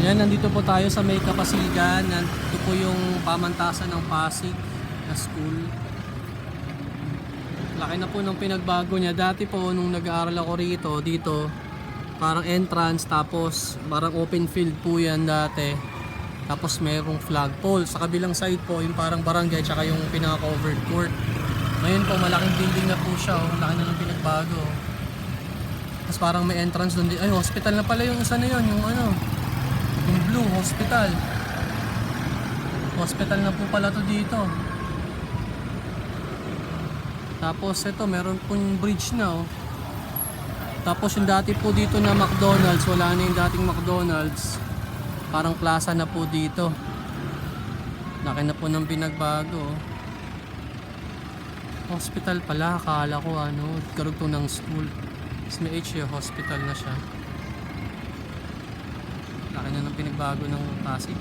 Yan, nandito po tayo sa may kapasigan. Nandito po yung pamantasan ng Pasig na school. Laki na po ng pinagbago niya. Dati po, nung nag-aaral ako rito, dito, parang entrance, tapos parang open field po yan dati. Tapos mayroong flagpole. Sa kabilang side po, yung parang barangay, tsaka yung pinaka-covered court. Ngayon po, malaking building na po siya. Oh. Laki na ng pinagbago. Tapos parang may entrance doon. Ay, hospital na pala yung isa na yun. Yung ano, yung blue, hospital. Hospital na po pala to dito. Tapos ito, meron pong bridge na oh. Tapos yung dati po dito na McDonald's, wala na yung dating McDonald's. Parang plaza na po dito. Laki na po ng pinagbago. oh. Hospital pala, akala ko ano, karugtong ng school. Tapos may HA hospital na siya. Laki na ng pinagbago ng Pasig.